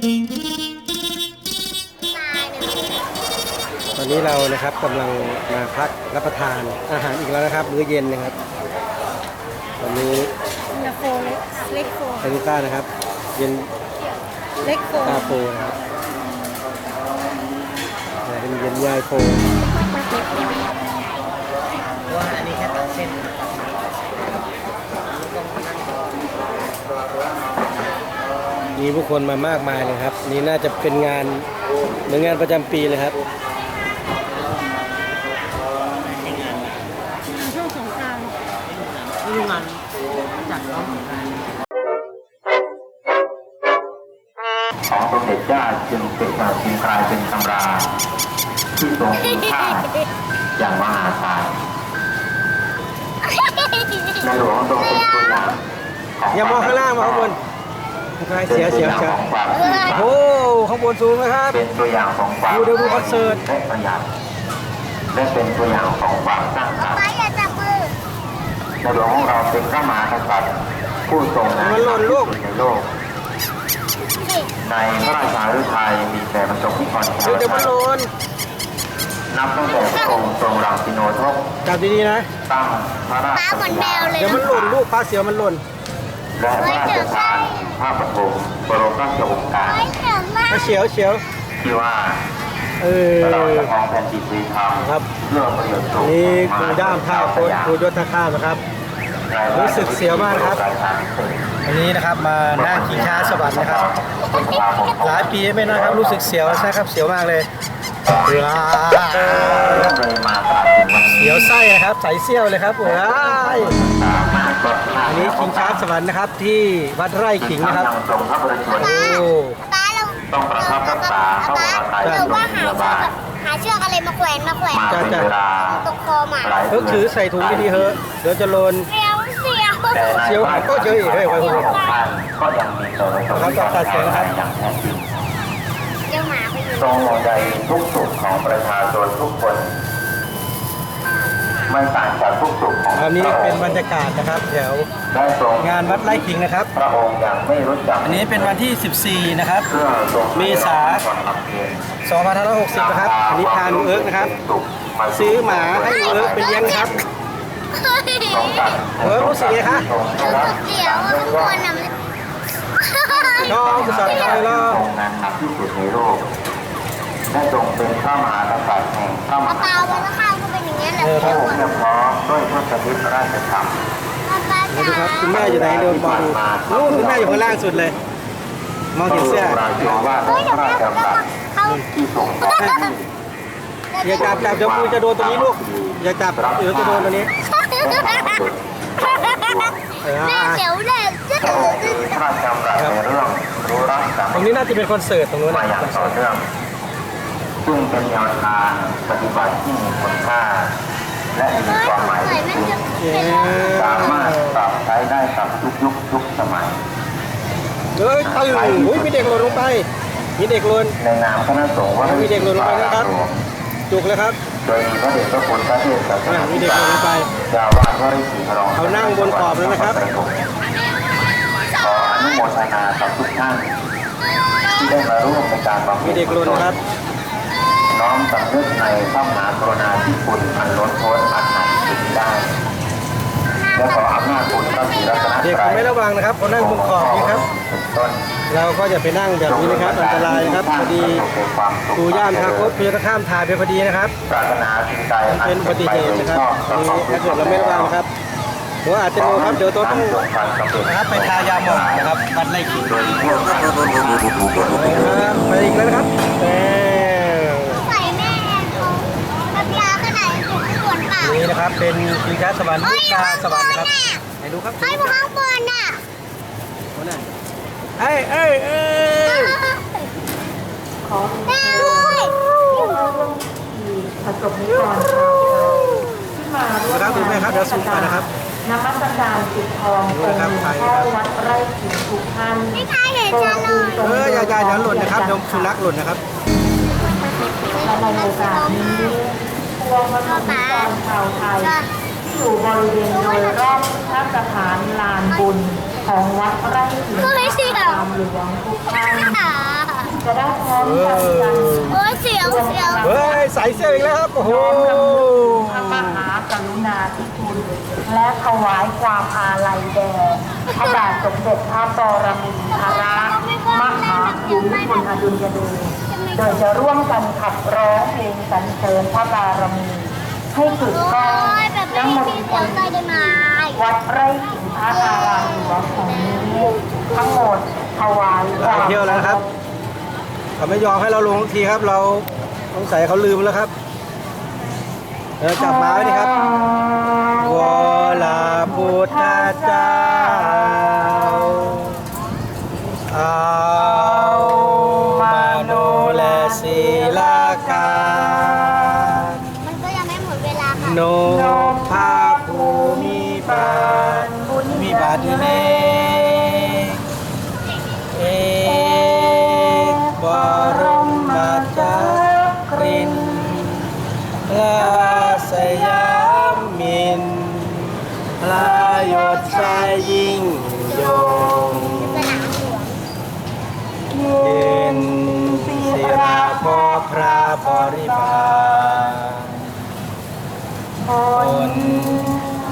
ตอนนี้เรานะครับกำลังมาพักรับประทานอาหารอีกแล้วนะครับ มื้อเย็นนะครับตอนนี้นาโฟเล็กเล็กโฟซานิต้านะครับ เย็นเล็กโฟตาโฟนะครับแต่เป็นเย็นยายโฟ ว่าอันนี้แค่ตัดเส้น มีผู้คนมามากมายเลยครับ นี่น่าจะเป็นงานเหมือนงานประจำปีเลยครับช่วงสงกรานต์นี่มันจัดร้องของการของสมเด็จย่าจึงเป็นมาจึงกลายเป็นตำราที่ทรงคุณค่าอย่างมหาศาลในหลวงทรงเป็นตัวอย่างขอย่ามองข้างล่างมองข้างบน ใช่เสียเสียเสียของความซื่อสัตย์โอ้ข้างบนสูงนะครับเป็นตัวอย่างของความดูดูดูคอนเสิร์ตและประหยัดและเป็นตัวอย่างของความสร้างสรรค์ป้าอย่าจับมือในหลวงของเราเป็นพระมหากษัตริย์ผู้ทรงงานมันหล่นลูกในโลกในพระราชาฤทัยมีแต่ประสบนิกรชาเดี๋ยววเดี๋ยวมันหล่นนับตั้งแต่พระองค์ทรงรังสิโนทกจับดีๆนะตั้งพระราชป้าเหมือนแมวเลยเดี๋ยวมันหล่นลูกปลาเสียวมันหล่น และพระราชทานพระปฐมบรมราชโองการไม่เจ็บมากปลาเสียวเสียวที่ว่าเออเราจะมองแผ่นดินสีทองครับเพื่อประโยชน์สูงนี่ครูด้ามท่าโคตรครูยศท่าข้ามนะครับ รู้สึกเสียวมากนะครับอันนี้นะครับมานั่งกินช้าสวรรค์นะครับ หลายปีไม่นะครับรู้สึกเสียวใช่ครับเสียวมากเลยว้าเลยมาตราบถึงวันนี้เสียวไส้นะครับใสเสี้ยวเลยครับว้ายสามารถก็ อันนี้กินช้าสวรรค์นะครับที่วัดไร่ขิงนะครับยังทรงพระบริสุทธิ์โอ้ป้าเราต้องประทับรักษาพระวรกายหรือโรงว่าพหายาบาลหาเชือกอะไรมาแขวนมาแขวนมาเป็นเวลาตรงคอหมาหลายเพิ่งถือใส่ถุงดีๆเถอะเดี๋ยวจะหล่นเสียวเสียวแต่ในเสียวหายก็เจออีกเฮ้ยไว้พวกนี้ของท่านก็ยังมีตัวตนครับต้องตัดเสียงครับอย่างแท้จริงเดี๋ยวหมาไปอยู่ทรงห่วงใยทุกสุขของประชาชนทุกคน ไม่ต่างจากทุกสุขของอันนี้พระองค์เป็นบรรยากาศนะครับแถวได้ทรงงานวัดไร่ขิงนะครับพระองค์ยังไม่รู้จักอันนี้เป็นวันที่ 14 นะครับเพื่อทรงเมษาก่อนทำเพลง2560 นะครับ อันนี้พาหนูเอิร์กนะครับ ซื้อหมาให้หนูเอิร์กไปเลี้ยงนะครับทรงตัดเอิร์กรู้สึกไงคะทรงรู้รัสึกกเสียวข้างบนน่ะน้องภาษาไทยแล้วทรงงานหนักที่สุดในโลกได้ทรงเป็นพระมหากษัตริย์แห่งพระมเอาหาเตาไว้แล้วข้าวก็เป็นอย่างนี้ยแหละเพระองค์เรียบพร้อมด้วยพระสถิตราชธรรมดูครับคุณแม่อยู่ไหนเดินมองดูนู่นคุณแม่อยู่ข้างล่างสุดเลย มองเห็นเสื้อพระบรมราโยวาทเฮ้ยพเดี๋ยวระราชดำรัสที่ทรงอย่าจับจับเดี๋ยวครูจะโดนตรงนี้ลูกอย่าจับเดี๋ยวจะโดนตรงนี้แม่เดี๋ยวเด็กจะพระองค์มีพระราชดำรัสในเรื่องรู้รักสาตมัรงนี้น่าจะเป็นคอนเสิร์ตตรงนู้นมานะอย่างต่อเนื่อง ซึ่งเป็นแนวทางปฏิบัติที่มีคุณค่า และมีเฮ้ยความหมายใส่ลึกแม่ซึ้งจะเป็นลมสามารถปรับใช้ได้กับทุกยุคทุกสมัยเฮ้ยตื่นอุ้ยมีเด็กหล่นลงไป มีเด็กหล่นในนามคณะสงฆ์วัดมีเด็กหล่นลงไปนะครับ จุกเลยครับโดยมีพระเดชพระคุณพระเทศศาสอะนามีเด็กหล่นลงไปเจ้าวาดวัดฤาษีพรองเขานั่งบนขอบแล้วนะครับ ขออนุโมทนากับทุกท่านที่ได้มาร่วมในการบำมีเพ็ญเด็กหล่ นนะครับน้อมสำนึกในพระมหากรุณาธิคุณอันล้นพ้นอันหาที่สุดได้และขออำนาจคุณพระศรีรัตนเด็กตรัยไม่ระวังนะครับเขานั่งบนขอบนี่ครับเป็นต้นเราก็อย่าไปนั่งแบบนี้นะครับอันตรายนะครับพอดีครูย่ามทางโคตรเพื่อจะข้ามทางไปพอดีนะครับปรารถนาสิ่งใดอัเป็นอุบัติเหตุนะครับอันนี้ถ้าเกิดเราไม่ระวังนะครับหัวอาจจะโดนครับเดี๋ยวตัวต้องนะครับไปทายาหมองนะครับปัดไล่ขิงโดยทั่วไปนะครับไปอีกแล้วนะครับแหม ใส่แม่เขาแบบยาขนาดถึงสว นเปล่านี่นะครับเป็นชิงช้าสวรรค์เฮ้ลูยกกาสวรรค์นะครับข้างบนน่ะไหนดูครับเฮ้ยข้างบนน่ะหัวหน้าเอ้ยเอ้ยเอ้ยแม่ด้วยประสบนิกรชาวไทยที่มาร่วมนะครับดูไหมครับเดี๋ยวซูมมานะครับนมัสการปิดทองดูองนะครับค์ใครพ่อนะครับวัดไร่ขิงทุกท่านไม่ใช่เห็นฉันเลยเอออย่าอย่าอย่าหล่นนะครับเดี๋ยวสุนัขหล่นนะครับและในโอกาสนี้พ วงประสบนิกรชาวไทย ที่อยู่บริเวณโดยรอบพระสถานลานบุญของวัดไร่ขิงเฮ้ยเสี่ยวตามหลวงทุกท่านค่ะจะได้พร้อมกันโอ้ยเสียวเสียวเฮ้ยใส่เสื้ออีกแล้วครับ โอ้โหพระมหากรุณาธิคุณและถวายความอาลัยแด่พระบาทสมเด็จพระปรมินทรมหาภูมิพลอดุลยเดช โดยจะร่วมกันขับร้องเพลงสรรเสริญพระบารมี ให้ถึงโอ้ก้องยแบบไม่น้ำมนมีต์เสียวใจได้ไหมวัดไร่ขิงพระอารามหลวงแห่งนี้ทั้งหมดถวายเราไปเที่ยวแล้วนะครับเขาไม่ยอมให้เราลงทุกทีครับ เราสงสัยเขาลืมแล้วครับเราจับมาไว้นี่ครับวอลาพุทธเจ้าเอา ดเวลาค่ะโนภาภูมิบาลมีบาทเนเอกบรมจักรินทราสยามมินพระยศชายยิ่งยงสนามหลวงยืนศิราพอพระบริบาล ค คน น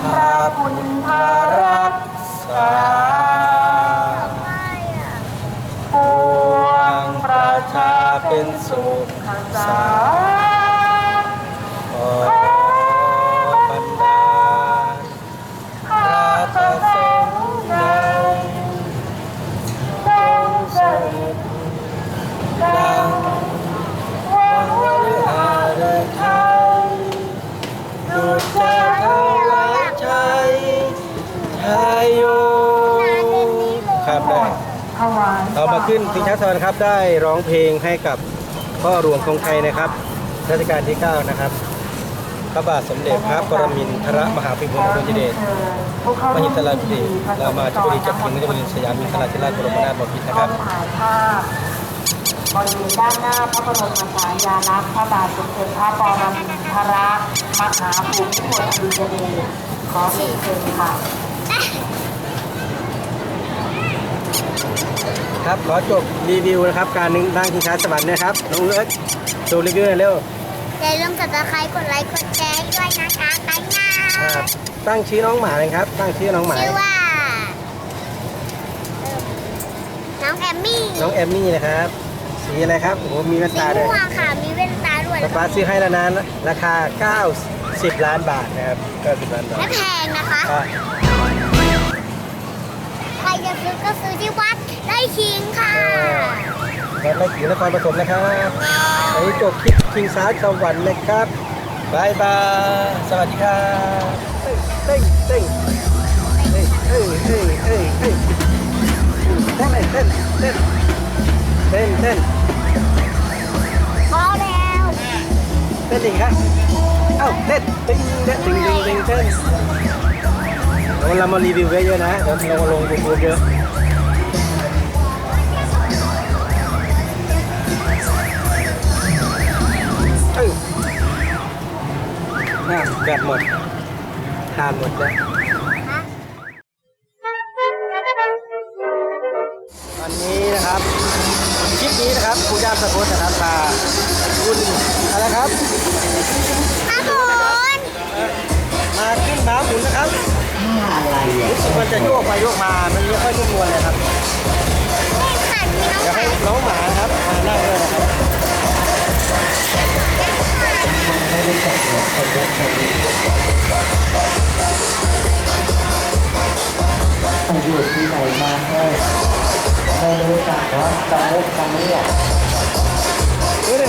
พระ ภารักษาไม่อะปวงประชาเป็นสุขสา ครับได้ร้องเพลงให้กับพ่อหลวงของไทยนะครับรัชกาลที่ 9 นะครับพระบาทสมเด็จพระปรมินทรมหาภูมิพลอดุลยเดชมหิตลาภิเดชรามาที่บริจักษ์ถึงนบรินสยามมินทราธิราชบรมนาถบพิตรนะครับบริเวณด้านหน้าพระบรมฉายาลักษณ์พระบาทสมเด็จพระปรมินทรมหาภูมิพลอดุลยเดชขอเรียนเชิญค่ะ ครับขอจบรีวิวนะครับการนั่งชิงช้าสวรรค์นะครับน้องเอิร์ธดูรีวิวหน่อยเร็วอย่าลืมกดติดตามกดไลค์กดแชร์ด้วยนะคะไปงาครับตั้งชื่อน้องหมาเลยครับ ตั้งชื่อน้องหมาชื่อว่าเอิ่มน้องแอมมี่น้องแอมมี่นะครับสีอะไรครับโอ้โหมีแว่นสีตาด้วยม่วงค่ะมีแว่นตาด้วยป๊าป๊าซื้อให้แล้วนะราคา 90 ล้านบาทนะครับ90ล้านบาทไม่แพงนะคะอะใครจะซื้อก็ซื้อที่วัดไร่ คิงค่ะวัดไร่ขิงนครปฐมนะครับวันนี้จบคลิปชิงช้าสวรรค์นะครับบายบาย สวัสดีครับเต้งเต้งเต้งเอ้ยเอ้ยเอ้ยเอ้ยเต้นเต้นเต้นเต้นเต้นพอแล้วเต้นอีกครับเอ้าเต้นติ้งเต้นติ้งติ้งติ้งเต้นเดี๋ยวเรามารีวิวเยอะๆนะเดี๋ยวเราลงยูทูบเยอะ น่าแบตหมดทานหมดแล้ววันนี้นะครับคลิปนี้นะครับครูย่าสะพดนะครับพาคุณอะไรครับอาบุญมาขึ้นม้าหมุนนะครับรู้สึกมันจะโยกไปโยกมามันไม่ค่อยนุ่มนวลเลยครับเล่นขันมีน้องอยากไก่ให้น้องหมานะครับมานั่งด้วยนะครับ อยู่ที่ไหนมาให้ไม่รู้จักว่าจำมุกจำเนี่ยดูดิ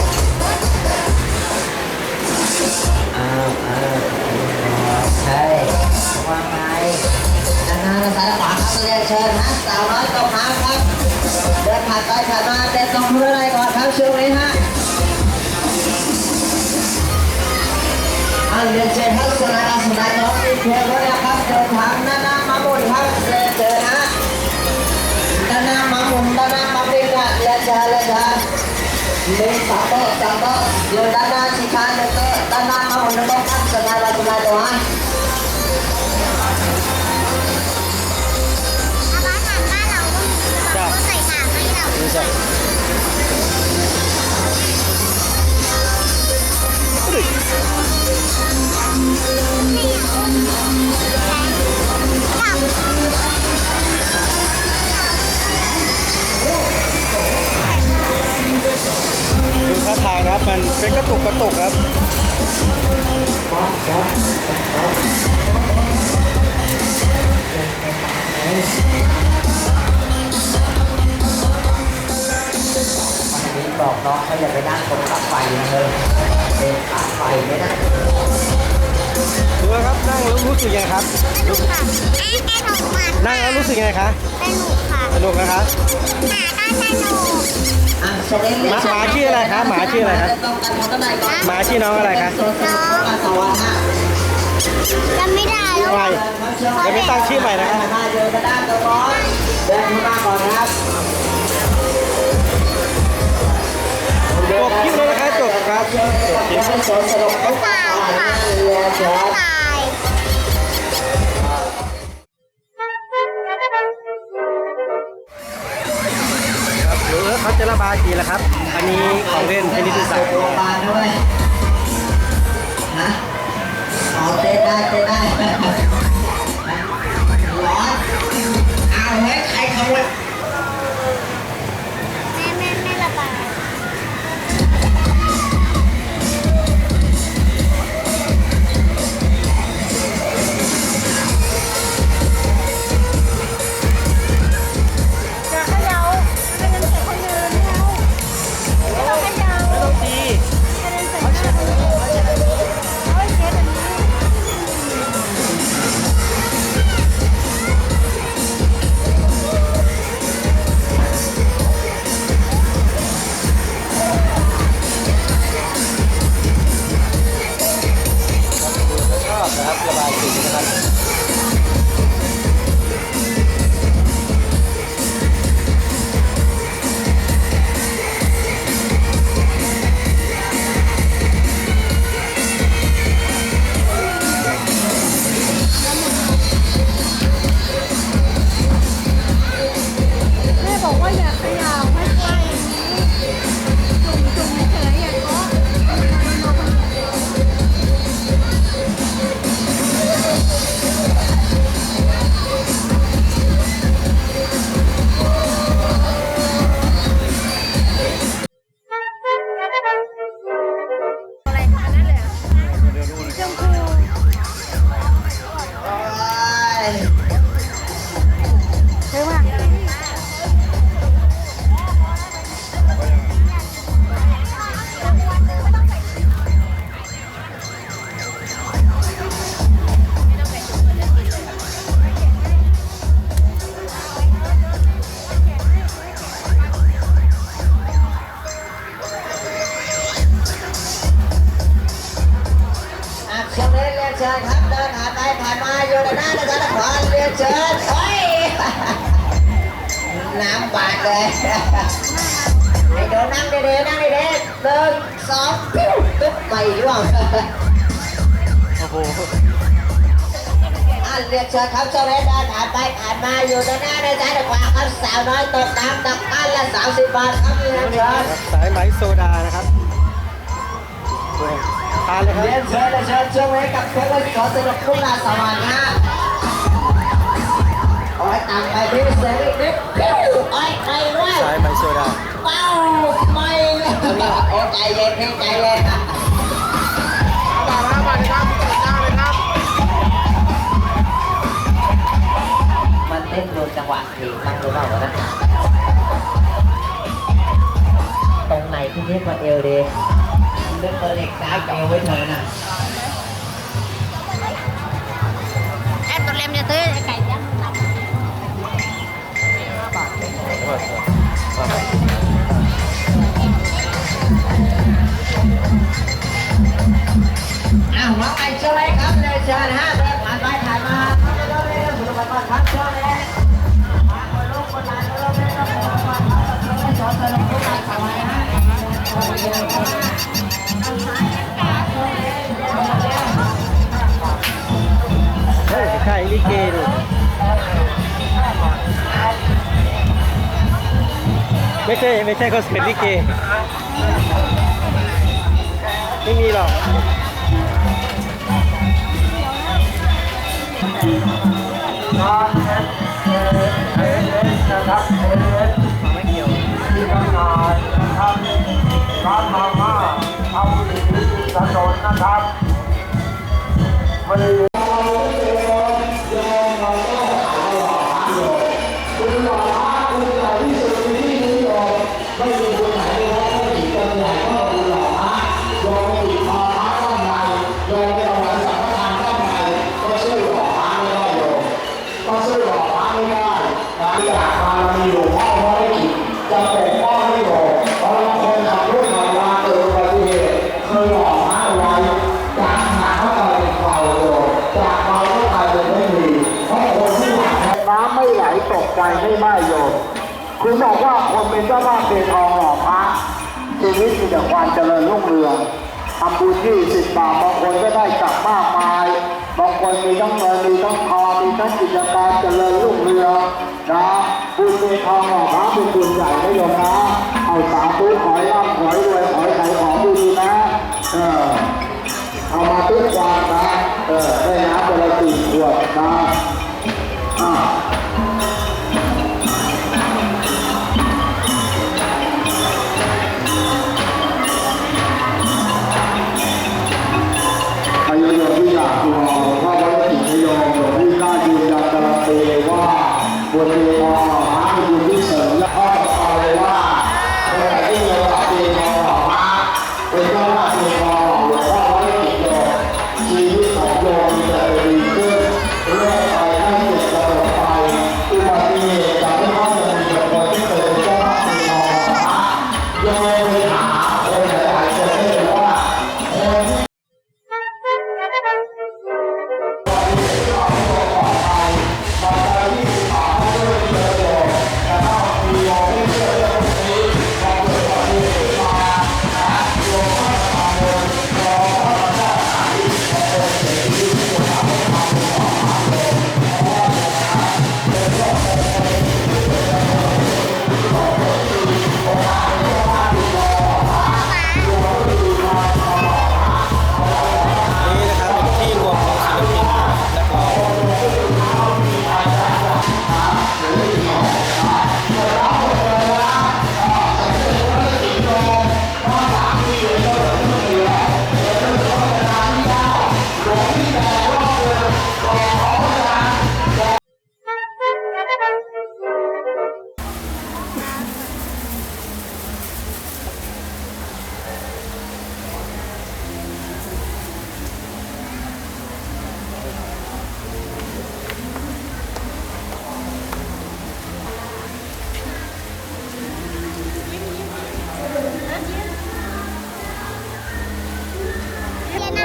อ้าวอ้าวใช่ว่าไงนานๆสายขวาครับเรียนเชิญนะสาวน้อยตกน้ำครับ เดินผ่านไปผ่านมาเต้นตรงพื้อะไรก่อนครับช่วงนี้ฮะ อาเรียนเชิญครับสุนัขสุนัขน้องที่เพียงรถนะครับเดินทางหน้าหน้ามาบุญครับเรียนเชิญนะ Tanah mamun, tanah merdeka, lihat lihat Ini satu, satu, yo tanah cikan itu, เป็นกระตุกกระตุกครับวันนี้บอกน้องเขาอย่าไปนั่งตรงขาไฟนะเลยเป็นขาไฟไม่ได้ดูนะครับ นั่งแล้วรู้สึกยังไงครับ สนุกค่ะแม่แม่หนูมันนั่งแล้วรู้สึกยังไงคะ สนุกค่ะ สนุกนะคะ หมาก็สนุกอะเสด็จเลยหมาชื่ออะไรคะหมาชื่ออะไรครับต้องการของกันไหนก่อนหมาชื่อน้องอะไรคะโซนสนุกของการสวรรค์ฮะจำไม่ได้แล้วอะไรเดี๋ยวไปตั้งชื่อใหม่นะครับมาเดินกระด้างกระบอนเดินเข้ามาก่อนครับจบคลิปเลยนะครับจบครับยังไม่สนสนุกสนายครับ ไม่ร่วงโอ้โหอะเรียนเชิญครับเจ้าเล่นเดินผ่านไปผ่านมาอยู่ในหน้าในใจดีกว่าครับสาวน้อยตกน้ำตักอันละสามสิบบาทครับเรียนเชิญสายไหมโซดานะครับทาเลยครับเรียนเชิญเรียนเชิญช่วงนี้กับเพื่อนขอสนุกคุณลาสวรรค์นะโอ้ยตามไปพี่เสรีนิดปิ้วโอ้ยไปด้วสายไหมโซดาเป้าไม่เลยโอ้ใจเย็นใจเย็น มันเต้นโดนจังหวะเพลงบ้างหรือเปล่าวะนะตรงไหนที่เรียกว่าเอวดีเลือกตัวเล็กซ้ายกับเอวไว้เธอน่ะแอนตัวเล็มจะซื้อไก่ย่าง อ้าวน้องไก่เชิญเลยครับเลยเชิญฮะเดินผ่านไปผ่านมาเร็วๆเร็วๆสุดยอดครับเชิญเลยมาคนลูกคนหลานเร็วๆเร็วๆเร็วๆเร็วๆเร็วๆสอนสนุกทุกการสมัยฮะเฮ้ยใช่ลิเกดิไม่ใช่ไม่ใช่เขาเป็นลิเกไม่มีหรอก นนะครับร้านม รุ่งเรืองทำบุญยี่สิบบาทบางคนก็ได้กลับมากมาย บางคนมีทั้งเงินมีทั้งทองมีทั้งกิจการเจริญรุ่งเรืองนะบุญเป็นทองหล่อพระเป็นบุญใหญ่นะโยมนะเอาสาธุขอให้ร่ำขอให้รวยขอให้ขายของดีนะเออเอามาทุกวันนะเออได้น้ำวันละสี่ขวดนะอ่า บ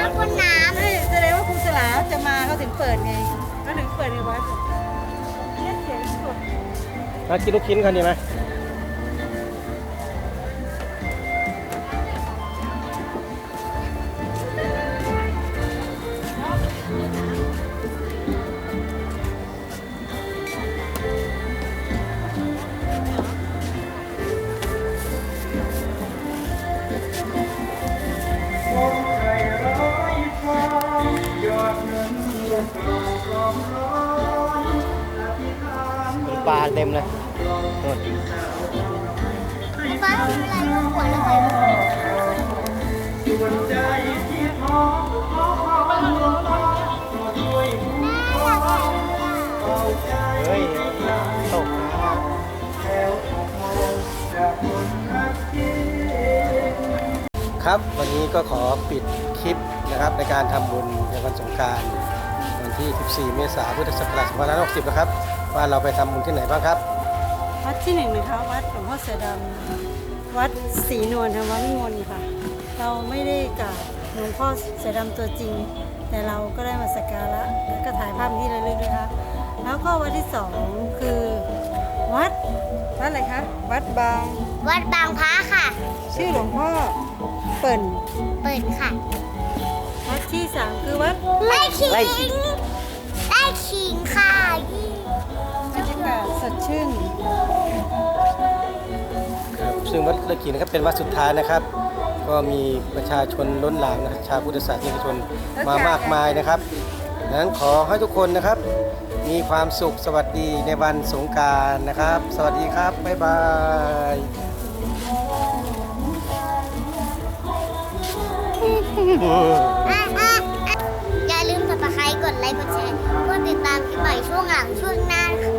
น้ำพ่นน้ำใช่แสดงว่าครูสลาจะมาเขาถึงเปิดไงเขาถึงเปิดไงวัดเนี่ยเสียงสด มากินลูกชิ้นกันดีไหม เฮ้ยตกน้ำครับวันนี้ก็ขอปิดคลิปนะครับในการทำบุญในวันสงการวันที่ 14 เมษายนพุทธศักราช2560 นะครับ ว่าเราไปทำบุญที่ไหนบ้างครับ วัดที่หนึ่งนะคะวัดหลวงพ่อเสือดำวัดศรีนวลธรรมนิมนต์ค่ะ เราไม่ได้กราบหลวงพ่อเสือดำตัวจริง แต่เราก็ได้มาสักการะแล้วก็ถ่ายภาพที่ระลึกด้วยค่ะแล้วก็วัดที่สองคือวัดวัดอะไรคะวัดบาง วัดบางพระค่ะ ชื่อหลวงพ่อเปิ่นเปิดค่ะวัดที่สามคือวัดไล่ขิงไล่ขิงไล่ขิงค่ะยี่บรรยากาศสดชื่น ครับซึ่งวัดเลิกกีนะครับเป็นวัดสุดท้ายนะครับ ก็มีประชาชนล้นหลามนะชาพุทธศาสนิกชนมามากมายนะครับดังนั้นขอให้ทุกคนนะครับ มีความสุขสวัสดีในวันสงการนะครับ สวัสดีครับ บ๊ายบายอย่าลืมสับสไครกดไลค์กดแชร์กดติดตามคลิปใหม่ช่วงหลังช่วงหน้าค่ะ